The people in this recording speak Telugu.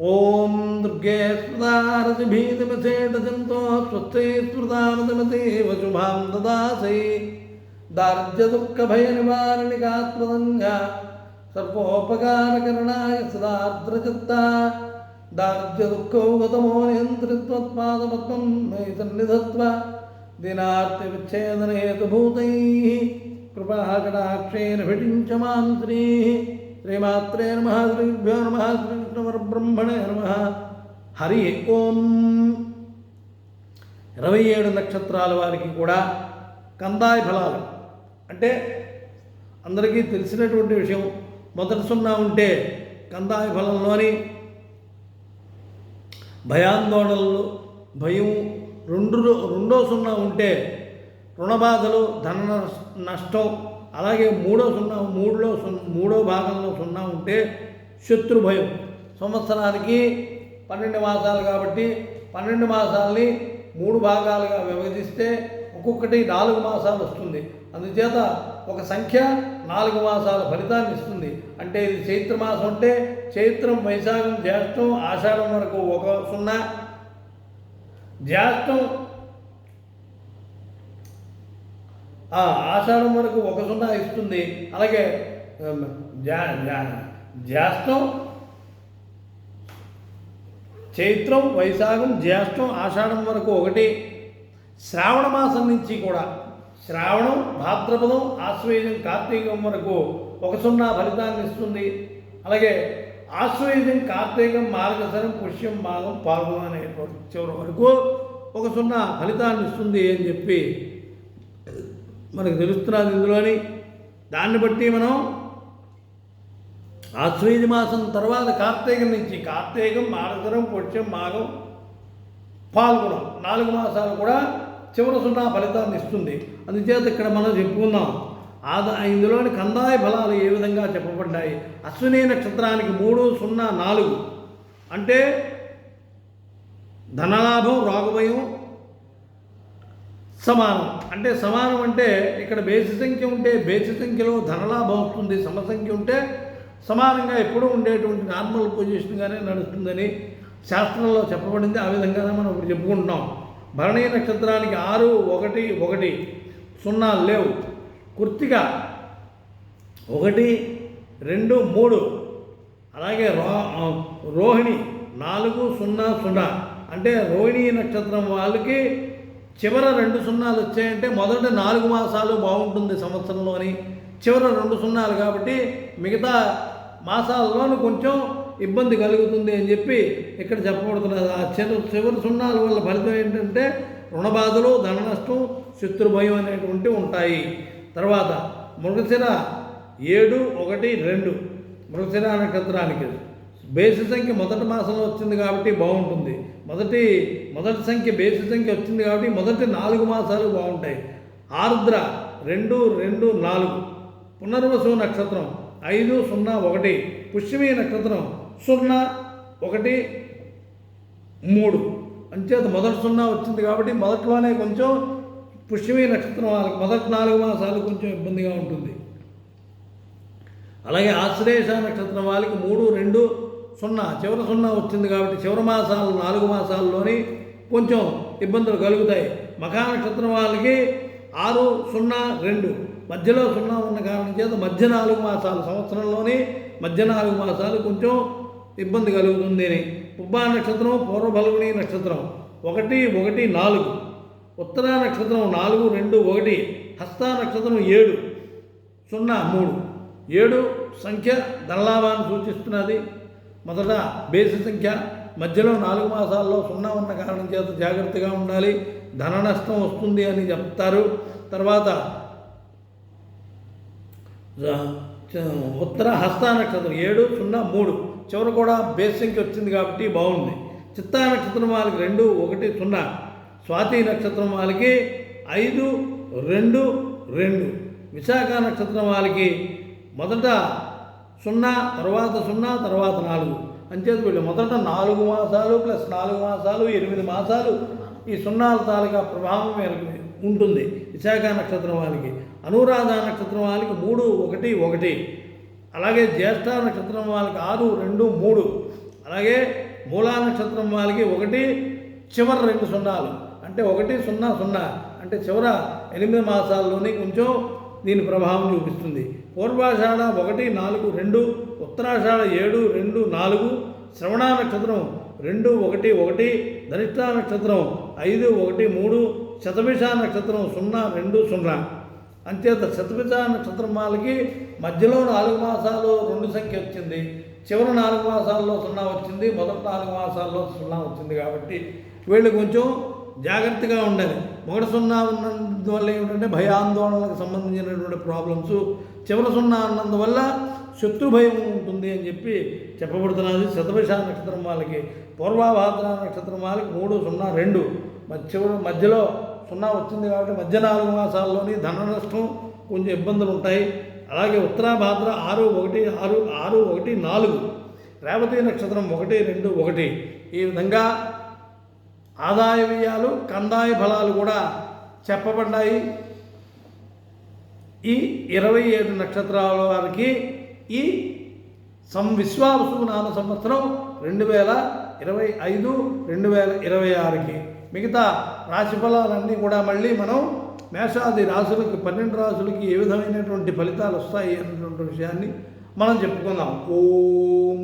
ॐ दुर्गे सुधारतिभीतिमसेटजन्तो स्वस्ते स्मृतानतमते वशुभां ददासि। दार्ढ्यदुःखभयनिवारणिकात्मसङ्गा सर्वोपकारकरणाय सदार्द्रचित्ता दार्ढ्यदुःखौगतमो नियन्त्रित्वत्पादपद्मं मे सन्निधत्व दिनार्तिविच्छेदनहेतुभूतैः कृपाकटाक्षेन भिटिञ्च माँ श्रीः। श्रीमात्रे नमः, श्रीभ्यो नमः, श्री శ్రీకృష్ణవరబ్రహ్మణే నమ హరి ఓం ఇరవై ఏడు నక్షత్రాల వారికి కూడా కందాయ ఫలాలు. అంటే అందరికీ తెలిసినటువంటి విషయం మొదటి సున్నా ఉంటే కందాయ ఫలంలోని భయాందోళనలు భయం రెండు రెండో సున్నా ఉంటే రుణబాధలు ధన నష్టం అలాగే మూడో సున్నా మూడులో సున్- మూడో భాగంలో సున్నా ఉంటే శత్రు భయం సంవత్సరానికి పన్నెండు మాసాలు కాబట్టి పన్నెండు మాసాలని మూడు భాగాలుగా విభజిస్తే ఒక్కొక్కటి నాలుగు మాసాలు వస్తుంది. అందుచేత ఒక సంఖ్య నాలుగు మాసాల ఫలితాన్ని ఇస్తుంది. అంటే ఇది చైత్రమాసం అంటే చైత్రం వైశాఖం జ్యేష్టం ఆషాఢం వరకు ఒక సున్నా. జ్యేష్టం ఆషాఢం వరకు ఒక సున్నా ఇస్తుంది. అలాగే ఉమ్, జ్యేష్టం చైత్రం వైశాఖం జ్యేష్టం ఆషాఢం వరకు ఒకటి. శ్రావణ మాసం నుంచి కూడా శ్రావణం భాద్రపదం ఆశ్వయుజం కార్తీకం వరకు ఒక సున్నా ఫలితాన్ని ఇస్తుంది. అలాగే ఆశ్వయుజం కార్తీకం మార్గశరం పుష్యం భాగం పాల్గొన అనే చివరి వరకు ఒక సున్నా ఫలితాన్ని ఇస్తుంది అని చెప్పి మనకు తెలుస్తున్నది ఇందులోని. దాన్ని బట్టి మనం ఆశ్వయుజ మాసం తర్వాత కార్తీకం నుంచి కార్తీకం మార్గశరం పుష్యం మాఘం పాల్గొనం నాలుగు మాసాలు కూడా చివరి సున్నా ఫలితాన్ని ఇస్తుంది. అందుచేత ఇక్కడ మనం చెప్పుకుందాం. ఆదా ఇందులోని కందాయ ఫలాలు ఏ విధంగా చెప్పబడ్డాయి? అశ్విని నక్షత్రానికి మూడు సున్నా నాలుగు. అంటే ధనలాభం రోగభయం సమానం. అంటే సమానం అంటే ఇక్కడ బేసి సంఖ్య ఉంటే బేసి సంఖ్యలో ధనలాభం వస్తుంది సమసంఖ్య ఉంటే సమానంగా ఎప్పుడూ ఉండేటువంటి నార్మల్ పొజిషన్గానే నడుస్తుందని శాస్త్రంలో చెప్పబడింది. ఆ విధంగానే మనం ఇప్పుడు చెప్పుకుంటున్నాం. భరణీ నక్షత్రానికి ఆరు ఒకటి ఒకటి సున్నా లేవు. కుర్తిక ఒకటి రెండు మూడు అలాగే రో రోహిణి నాలుగు సున్నా సున్నా. అంటే రోహిణి నక్షత్రం వాళ్ళకి చివర రెండు సున్నాలు వచ్చాయంటే మొదటి నాలుగు మాసాలు బాగుంటుంది సంవత్సరంలోని. చివర రెండు సున్నాలు కాబట్టి మిగతా మాసాల్లోనూ కొంచెం ఇబ్బంది కలుగుతుంది అని చెప్పి ఇక్కడ చెప్పబడుతున్నది. ఆ చివరి చివరి సున్నాల వల్ల ఫలితం ఏంటంటే రుణబాధలు ధన నష్టం శత్రుభయం అనేటువంటివి ఉంటాయి. తర్వాత మృగశిర ఏడు ఒకటి రెండు. మృగశిర నక్షత్రానికి బేసి సంఖ్య మొదటి మాసంలో వచ్చింది కాబట్టి బాగుంటుంది. మొదటి మొదటి సంఖ్య బేసి సంఖ్య వచ్చింది కాబట్టి మొదటి నాలుగు మాసాలు బాగుంటాయి. ఆర్ద్ర రెండు రెండు నాలుగు. పునర్వసు నక్షత్రం ఐదు సున్నా ఒకటి. పుష్యమి నక్షత్రం సున్నా ఒకటి మూడు. అంచేత మొదటి సున్నా వచ్చింది కాబట్టి మొదట్లోనే కొంచెం పుష్యమి నక్షత్రం వాళ్ళకి. మొదటి నాలుగు మాసాలు కొంచెం ఇబ్బందిగా ఉంటుంది. అలాగే ఆశ్లేష నక్షత్రం వాళ్ళకి మూడు రెండు సున్నా. చివరి సున్నా వచ్చింది కాబట్టి చివరి మాసాలు నాలుగు మాసాల్లోని కొంచెం ఇబ్బందులు కలుగుతాయి. మఖా నక్షత్రం వాళ్ళకి ఆరు సున్నా రెండు. మధ్యలో సున్నా ఉన్న కారణం చేత మధ్య నాలుగు మాసాలు సంవత్సరంలోనే మధ్య నాలుగు మాసాలు కొంచెం ఇబ్బంది కలుగుతుంది అని పుబ్బా నక్షత్రం పూర్వఫల్గుని నక్షత్రం. ఒకటి ఒకటి నాలుగు. ఉత్తర నక్షత్రం నాలుగు రెండు ఒకటి. హస్త నక్షత్రం ఏడు సున్నా మూడు. ఏడు సంఖ్య ధనలాభాన్ని సూచిస్తున్నది. మొదట బేసి సంఖ్య. మధ్యలో నాలుగు మాసాల్లో సున్నా ఉన్న కారణం చేత జాగ్రత్తగా ఉండాలి. ధన నష్టం వస్తుంది అని చెప్తారు. తర్వాత ఉత్తర హస్త నక్షత్రం ఏడు సున్నా మూడు. చివర కూడా బేస్ సంఖ్య వచ్చింది కాబట్టి బాగుంది. చిత్తా నక్షత్రం వాళ్ళకి రెండు ఒకటి సున్నా. స్వాతి నక్షత్రం వాళ్ళకి ఐదు రెండు రెండు. విశాఖ నక్షత్రం వాళ్ళకి మొదట సున్నా తర్వాత సున్నా తర్వాత నాలుగు. అంచేత వీళ్ళు మొదట నాలుగు మాసాలు ప్లస్ నాలుగు మాసాలు ఎనిమిది మాసాలు ఈ సున్నాల తాలూకా ప్రభావం వీళ్ళకి ఉంటుంది. విశాఖ నక్షత్రం వాళ్ళకి అనురాధ నక్షత్రం వాళ్ళకి మూడు ఒకటి ఒకటి. అలాగే జ్యేష్ఠ నక్షత్రం వాళ్ళకి ఆరు రెండు మూడు. అలాగే మూలా నక్షత్రం వాళ్ళకి ఒకటి చివరి రెండు సున్నాలు. అంటే ఒకటి సున్నా సున్నా. అంటే చివర ఎనిమిది మాసాల్లోనే కొంచెం దీని ప్రభావం చూపిస్తుంది. పూర్వాషాఢ ఒకటి నాలుగు రెండు. ఉత్తరాషాఢ ఏడు రెండు నాలుగు. శ్రవణ నక్షత్రం రెండు ఒకటి ఒకటి. ధనిష్ట నక్షత్రం ఐదు ఒకటి మూడు. శతభిష నక్షత్రం సున్నా రెండు సున్నా. అంతేత శతభిష నక్షత్రం వాళ్ళకి మధ్యలో నాలుగు మాసాలు రెండు సంఖ్య వచ్చింది. చివరి నాలుగు మాసాల్లో సున్నా వచ్చింది మొదటి నాలుగు మాసాల్లో సున్నా వచ్చింది కాబట్టి వీళ్ళు కొంచెం జాగ్రత్తగా ఉండాలి. మొదటి సున్నా ఉన్నందువల్ల ఏమిటంటే భయాందోళనలకు సంబంధించినటువంటి ప్రాబ్లమ్స్ చివరి సున్నా ఉన్నందువల్ల శత్రు భయం ఉంటుంది అని చెప్పి చెప్పబడుతున్నది శతభిష నక్షత్రం వాళ్ళకి. పూర్వాభాద్ర నక్షత్రం వాళ్ళకి మూడు సున్నా రెండు. మధ్య చివరి మధ్యలో సున్నా వచ్చింది కాబట్టి మధ్య నాలుగు మాసాల్లోని ధన నష్టం కొంచెం ఇబ్బందులు ఉంటాయి. అలాగే ఉత్తరాభాద్ర ఆరు ఒకటి ఆరు ఆరు ఒకటి నాలుగు రేవతి నక్షత్రం ఒకటి రెండు ఒకటి. ఈ విధంగా ఆదాయ వ్యయాలు కందాయ ఫలాలు కూడా చెప్పబడ్డాయి. ఈ ఇరవై ఏడు నక్షత్రాల వారికి ఈ సం విశ్వావసు నామ సంవత్సరం రెండు వేల ఇరవై ఐదు రెండు వేల ఇరవై ఆరుకి. మిగతా రాశి ఫలాలన్నీ కూడా మళ్ళీ మనం మేషాది రాశులకి పన్నెండు రాశులకి ఏ విధమైనటువంటి ఫలితాలు వస్తాయి అన్నటువంటి విషయాన్ని మనం చెప్పుకుందాం. ఓం